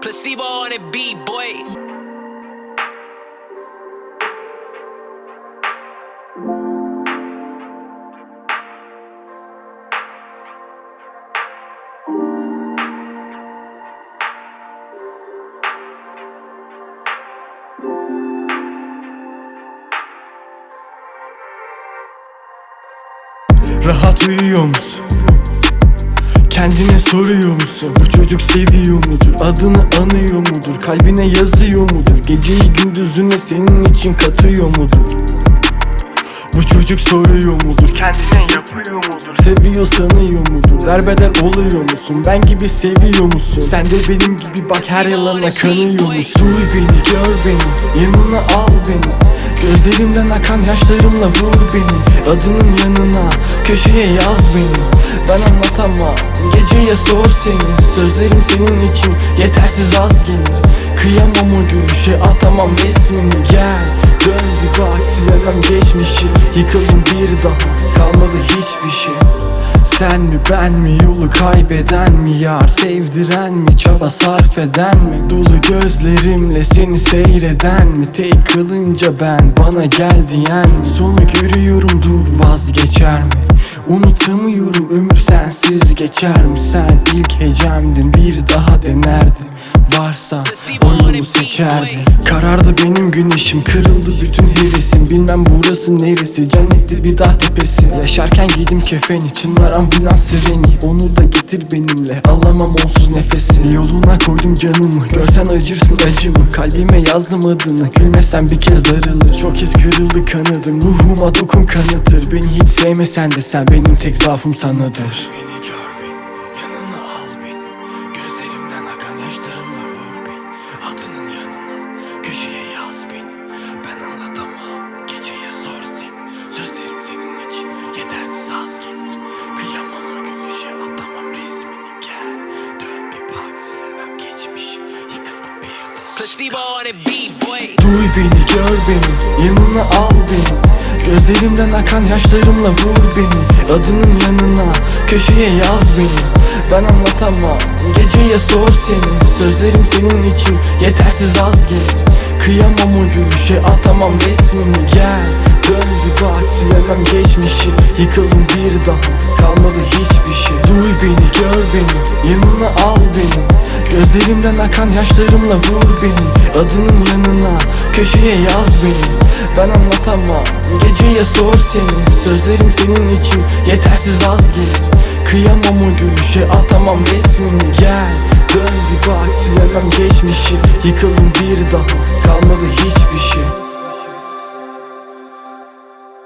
Placebo on the beat, boys. Rahat musun? Kendine soruyor musun? Bu çocuk seviyor mudur? Adını anıyor mudur? Kalbine yazıyor mudur? Geceyi gündüzüne senin için katıyor mudur? Bu çocuk soruyor mudur? Kendine yapıyor mudur? Seviyor sanıyor mudur? Derbeder oluyor musun? Ben gibi seviyor musun? Sen de benim gibi bak her yalana kanıyor musun? Duy beni gör beni Yanına al beni Gözlerimden akan yaşlarımla vur beni Adının yanına köşeye yaz beni Ben anlatamam geceye sor seni Sözlerim senin için yetersiz az gelir Kıyamam o gülüşe atamam resmini gel silemem geçmişi Yıkıldım bir daha. Kalmadı hiçbir şey. Sen mi ben mi yolu kaybeden mi? Yar Sevdiren mi? Çaba sarf eden mi? Dolu gözlerimle seni seyreden mi? Tek kılınca ben bana gel diyen mi? Sonu görüyorum dur vazgeçer mi? Unutamıyorum ömür sensiz geçer mi? Sen ilk hecemdin bir daha denerdim Varsa oyunu seçerdim. Karardı benim güneşim kırıldı bütün hevesim. Bilmem burası neresi cennette bir dağ tepesi. Yaşarken giydim kefeni çınlar ambulans sireni. Onu da getir benimle alamam onsuz nefesi. Yoluna koydum canımı görsen acırsın acımı. Kalbime yazdım adını gülmesen bir kez darılır. Çok kez kırıldı kanadım ruhuma dokun kanıtır. Beni hiç sevmesen de sen benim tek zaafım sanadır köşeye yaz beni. Ben anlatamam. Geceye sor seni. Sözlerim senin için yetersiz az gelir. Kıyamam o gülüşe atamam resmini. Gel Dön bir bak silemem geçmiş. Yıkıldım bir Placebo on beat, boy. Duy beni gör beni. Yanına al beni. Gözlerimden akan yaşlarımla vur beni. Adının yanına köşeye yaz beni. Ben anlatamam. Geceye sor seni. Sözlerim senin için yetersiz az gelir Kıyamam o gülüşe atamam resmini gel Dön bir bak silemem geçmişi. Yıkıldım bir daha kalmadı hiçbir şey. Duy beni gör beni yanına al beni. Gözlerimden akan yaşlarımla vur beni. Adının yanına köşeye yaz beni. Ben anlatamam geceye sor seni. Sözlerim senin için yetersiz az gelir. Kıyamam o gülüşe atamam resmini gel Dön bir bak silemem geçmişi. Yıkıldım bir daha kalmadı hiçbir şey